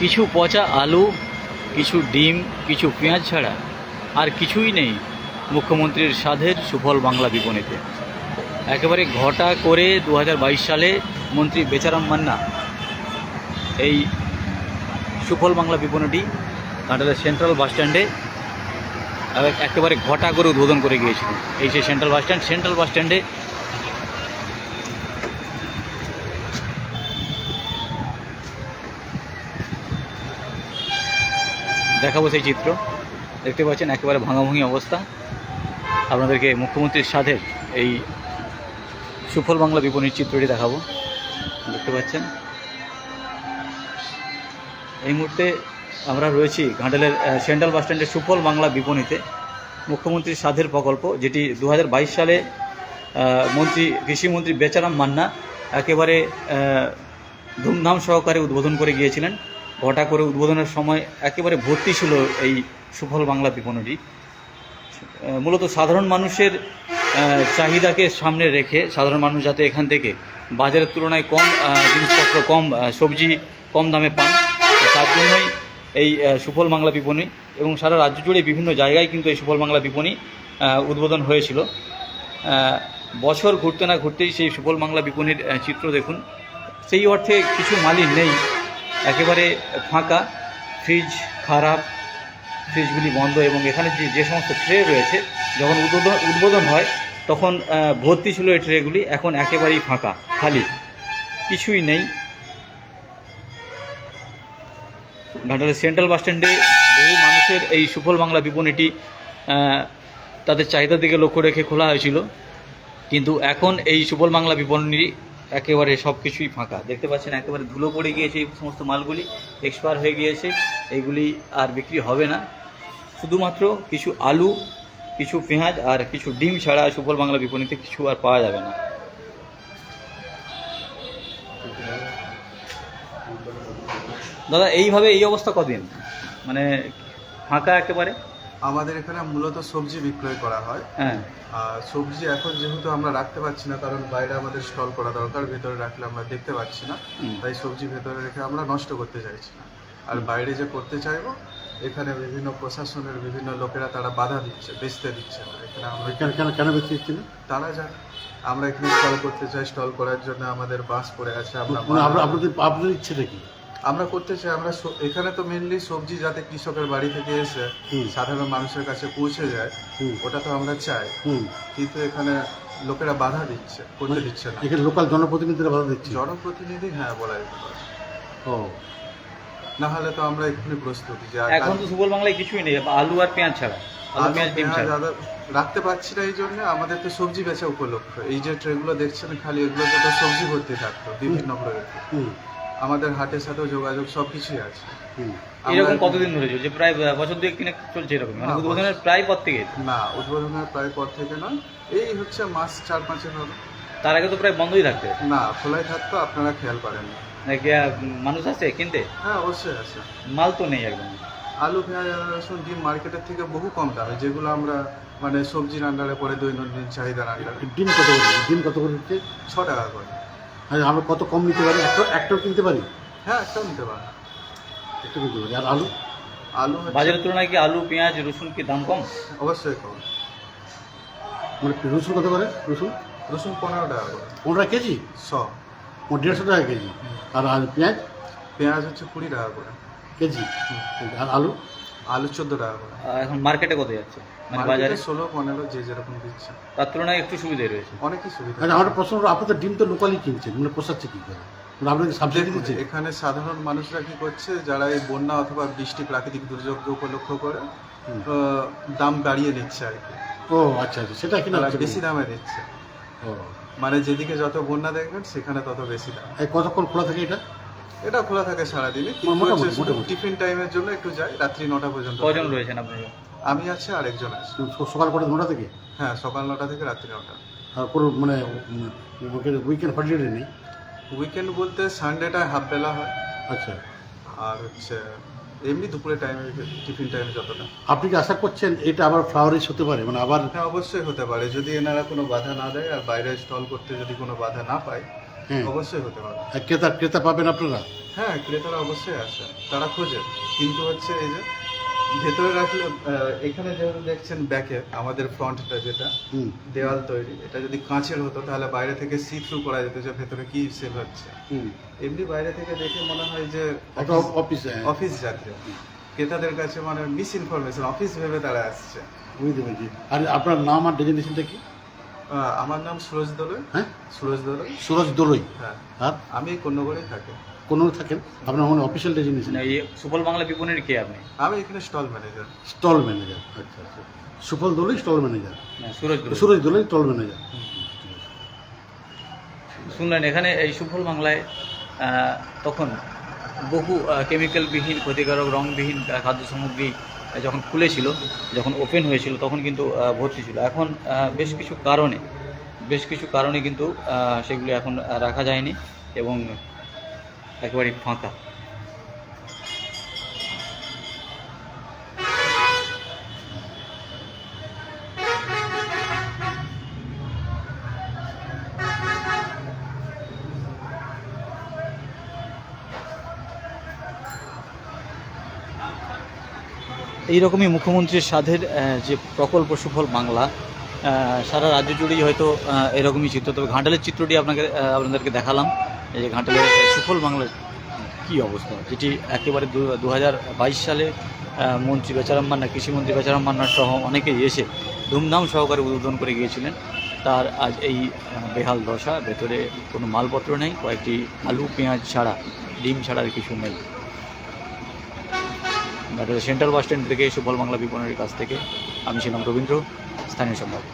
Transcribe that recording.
কিছু পচা আলু, কিছু ডিম, কিছু পেঁয়াজ ছাড়া আর কিছুই নেই মুখ্যমন্ত্রীর সাধের সুফল বাংলা বিপণীতে। একেবারে ঘটা করে দু হাজার বাইশ সালে মন্ত্রী বেচারাম মান্না এই সুফল বাংলা বিপণীটি কাঁটালের সেন্ট্রাল বাস স্ট্যান্ডে একেবারে ঘটা করে উদ্বোধন করে গিয়েছিল এই যে central bus stand, central bus দেখাবো সেই চিত্র। দেখতে পাচ্ছেন একেবারে ভাঙাভাঙি অবস্থা। আপনাদেরকে মুখ্যমন্ত্রীর সাথে এই সুফল বাংলা বিপণীর চিত্রটি দেখাবো। দেখতে পাচ্ছেন। এই মুহূর্তে আমরা রয়েছি ঘাটালের সেন্ট্রাল বাস স্ট্যান্ডের সুফল বাংলা বিপণীতে। মুখ্যমন্ত্রীর সাধের প্রকল্প, যেটি দু হাজার বাইশ সালে মন্ত্রী, কৃষিমন্ত্রী বেচারাম মান্না একেবারে ধুমধাম সহকারে উদ্বোধন করে গিয়েছিলেন। ঘটা করে উদ্বোধনের সময় একেবারে ভর্তি ছিল এই সুফল বাংলা বিপণীটি। আহ, মূলত সাধারণ মানুষের চাহিদাকে সামনে রেখে সাধারণ মানুষ যাতে এখান থেকে বাজারের তুলনায় কম জিনিসপত্র কম সবজি কম দামে পান তার জন্যই এই সুফল বাংলা বিপণী এবং সারা রাজ্য জুড়ে বিভিন্ন জায়গায় কিন্তু এই সুফল বাংলা বিপণী উদ্বোধন হয়েছিল। বছর ঘুরতে না ঘুরতেই সেই সুফল বাংলা বিপণীর চিত্র দেখুন। সেই অর্থে কিছু মালিক নেই। একেবারে ফাঁকা ফ্রিজ খারাপ ফ্রিজগুলি বন্ধ এবং এখানে যে যে সমস্ত ট্রে রয়েছে, যখন উদ্বোধন উদ্বোধন হয়, তখন ভর্তি ছিল এই ট্রেগুলি এখন একেবারেই ফাঁকা, খালি। কিছুই নেই। ঘাটালের সেন্ট্রাল বাস স্ট্যান্ডে বহু মানুষের এই সুফল বাংলা বিপণীটি তাদের চাহিদার দিকে লক্ষ্য রেখে খোলা হয়েছিল। কিন্তু এখন এই সুফল বাংলা বিপণী একেবারে সব কিছুই ফাঁকা। দেখতে পাচ্ছেন, একেবারে ধুলো পড়ে গিয়েছে এই সমস্ত মালগুলি, এক্সপায়ার হয়ে গিয়েছে এইগুলি আর বিক্রি হবে না। শুধুমাত্র কিছু আলু, কিছু পেঁয়াজ আর কিছু ডিম ছাড়া সুফল বাংলা বিপণীতে কিছু আর পাওয়া যাবে না। দাদা, এইভাবে এই অবস্থা কদিন? মানে ফাঁকা একেবারে? আমাদের এখানে মূলত সবজি বিক্রয় করা হয়। হ্যাঁ। আর সবজি এখন যেহেতু আমরা রাখতে পারছি না কারণ বাইরে আমাদের স্টল করা দরকার ভেতরে রাখলে আমরা দেখতে পাচ্ছি না। তাই সবজি ভেতরে রেখে আমরা নষ্ট করতে চাইছি না। আর বাইরে যে করতে চাইব এখানে বিভিন্ন প্রশাসনের বিভিন্ন লোকেরা তারা বাধা দিচ্ছে বেচতে দিচ্ছে না। এখানে আমরা কেন কেন বেশি তারা জানে আমরা এখানে স্টল করতে চাই স্টল করার জন্য আমাদের বাস পড়ে আছে আমরা মানে আপনাদের আপনাদের ইচ্ছেটা কি? আমরা করতে চাই আমরা এখানে তো মেনলি সবজি যাতে কৃষকের বাড়ি থেকে এসে হুম। সাধারণ মানুষের কাছে পৌঁছে যায় হুম। ওটা তো আমরা চাই। হুম। কিন্তু এখানে লোকেরা বাধা দিচ্ছে করতে দিচ্ছে না। এখানে লোকাল জনপ্রতিনিধিরা বাধা দিচ্ছে? জনপ্রতিনিধি হ্যাঁ বলা যেতে পারে। ও। না হলে তো আমরা এক্ষুনি প্রস্তুতি যে এখন তো সুফল বাংলায় কিছুই নেই আলু আর পেঁয়াজ ছাড়া। আলু আলু, পেঁয়াজ ডিম ছাড়া। রাখতে পারছি না এই জন্য আমাদের তো সবজি বেচা উপলক্ষ। এই যে ট্রেগুলো দেখছেন খালি এগুলোতে তো সবজি ভর্তি থাকতো বিভিন্ন প্রজাতি হুম। আমাদের হাটের সাথেও যোগাযোগ সব কিছুই আছে এরকম কতদিন ধরে চলছে? প্রায় বছর দুয়েক তিনেক চলছে এরকম? মানে উদ্বোধনের প্রায় পর থেকে না উদ্বোধনের প্রায় পর থেকে নয়। এই হচ্ছে মাস চার পাঁচের হবে তার আগে তো প্রায় বন্ধই থাকতে? না খোলাই থাকতো আপনারা খেয়াল করেন না। নাকি মানুষ আছে কিনতে? হ্যাঁ অবশ্যই আছে। মাল তো নেই একদম। আলু পেঁয়াজ রসুন ডিম মার্কেটের থেকে বহু কম দামে যেগুলো আমরা মানে সবজির আন্ডারে পরে দৈনন্দিন চাহিদার আন্ডারে ডিম কত করে? ডিম কত করে দিচ্ছে ছ টাকা করে। আমরা কত কম নিতে পারি? একটা একটাও কিনতে পারি? হ্যাঁ একটাও নিতে পারেন একটা কিনতে পারি। আর আলু? আলু বাজারের তুলনায় কি আলু পেঁয়াজ রসুন কি দাম কম? অবশ্যই কম। মানে রসুন কত করে? রসুন? রসুন পনেরো টাকা করে। পনেরো কেজি? শ। দেড়শো টাকা কেজি। আর আর পেঁয়াজ? পেঁয়াজ হচ্ছে কুড়ি টাকা করে। কেজি? আর আলু? আলু চোদ্দ টাকা করে। এখন মার্কেটে কত যাচ্ছে? মানে বাজারে? ষোলো পনেরো যে যেরকম দিচ্ছে। তার তুলনায় একটু সুবিধা রয়েছে। অনেকই সুবিধা। আচ্ছা আমার প্রশ্ন হলো আপনাদের ডিম তো লোকালি কিনছেন মানে পোষাচ্ছে কি করে? মানে সাবসিডি দিচ্ছে? এখানে সাধারণ মানুষরা কি করছে যারা এই বন্যা অথবা বৃষ্টি প্রাকৃতিক দুর্যোগকে উপলক্ষ করে আহ, দাম বাড়িয়ে নিচ্ছে আর কি। ও আচ্ছা আচ্ছা সেটা কিনা তারা বেশি দামে দিচ্ছে। ও। মানে যেদিকে যত বন্যা দেখবেন সেখানে তত বেশি দাম। এই কতক্ষণ খোলা থাকে এটা? এটা খোলা থাকে সারাদিনে কিন্তু মোটামুটি, হচ্ছে শুধু মোটামুটি। টিফিন টাইমের জন্য একটু যাই রাত্রি নটা পর্যন্ত কজন রয়েছেন আপনি আমি আছি আর একজন আছে। সকাল কটা নটা থেকে? হ্যাঁ সকাল নটা থেকে রাত্রি নটা। আর কোনো মানে উইকেন্ড হলিডে নেই? উইকেন্ড বলতে সানডেটা হাফ বেলা হয়। আচ্ছা। আর হচ্ছে এমনি দুপুরে টাইমে টিফিন টাইমে যতটা। আপনি কি আশা করছেন এটা আবার ফ্লাওয়ারিশ হতে পারে? মানে আবার হ্যাঁ অবশ্যই হতে পারে। যদি এনারা কোনো বাধা না দেয় আর বাইরে স্টল করতে যদি কোনো বাধা না পায় অবশ্যই হতে পারে। ক্রেতা ক্রেতা পাবেন আপনারা? হ্যাঁ ক্রেতারা অবশ্যই আসে। তারা খোঁজে। কিন্তু হচ্ছে এই যে ভেতরে রাখলে এখানে যেহেতু দেখছেন ব্যাকে আমাদের ফ্রন্টটা যেটা হুম। দেওয়াল তৈরি এটা যদি কাঁচের হতো তাহলে বাইরে থেকে সি থ্রু করা যেত যে ভেতরে কি সেল হচ্ছে। হুম। এমনি বাইরে থেকে দেখে মনে হয় যে অফিসে অফিস জাতীয়। ক্রেতাদের কাছে মানে মিস ইনফরমেশন অফিস ভেবে তারা আসছে। বুঝতে পেরেছি। আর আপনার নাম আর ডেজিনেশনটা কি? আমার নাম সুরজ দোলই। হ্যাঁ? সুরজ দোলই। সুরজ দোলই। হ্যাঁ। আর? আমি কন্যগড়েই থাকি। কোনো থাকেন? আপনার মানে অফিসিয়াল এই সুফল বাংলা বিপণীর কে আপনি? আমি এখানে স্টল ম্যানেজার। স্টল ম্যানেজার আচ্ছা আচ্ছা। সুফল দোলই স্টল ম্যানেজার। না, Suraj. Suraj Dolui stall manager. শুনলেন এখানে এই সুফল বাংলায় তখন বহু কেমিক্যালবিহীন ক্ষতিকারক রংবিহীন খাদ্য সামগ্রী যখন খুলেছিল, যখন ওপেন হয়েছিল, তখন কিন্তু ভর্তি ছিল। এখন বেশ কিছু কারণে, বেশ কিছু কারণে কিন্তু সেগুলি এখন রাখা যায়নি এবং একেবারেই ফাঁকা। এইরকমই মুখ্যমন্ত্রীর সাধের যে প্রকল্প সুফল বাংলা সারা রাজ্য জুড়েই হয়তো এরকমই চিত্র। তবে ঘাটালের চিত্রটি আপনাকে আপনাদেরকে দেখালাম যে ঘাটালের সুফল বাংলার কী অবস্থা? যেটি একেবারে দু হাজার বাইশ সালে মন্ত্রী বেচারাম মান্না কৃষিমন্ত্রী বেচারাম মান্নার সহ অনেকেই এসে ধুমধাম সহকারে উদ্বোধন করে গিয়েছিলেন। তার আজ এই বেহাল দশা, ভেতরে কোনো মালপত্র নেই, কয়েকটি আলু, পেঁয়াজ ছাড়া, ডিম ছাড়া আর কিছু নেই। সেন্ট্রাল বাস স্ট্যান্ড থেকে সুফল বাংলা বিপণনের কাছ থেকে আমি ছিলাম রবীন্দ্র স্থানীয় সংবাদ।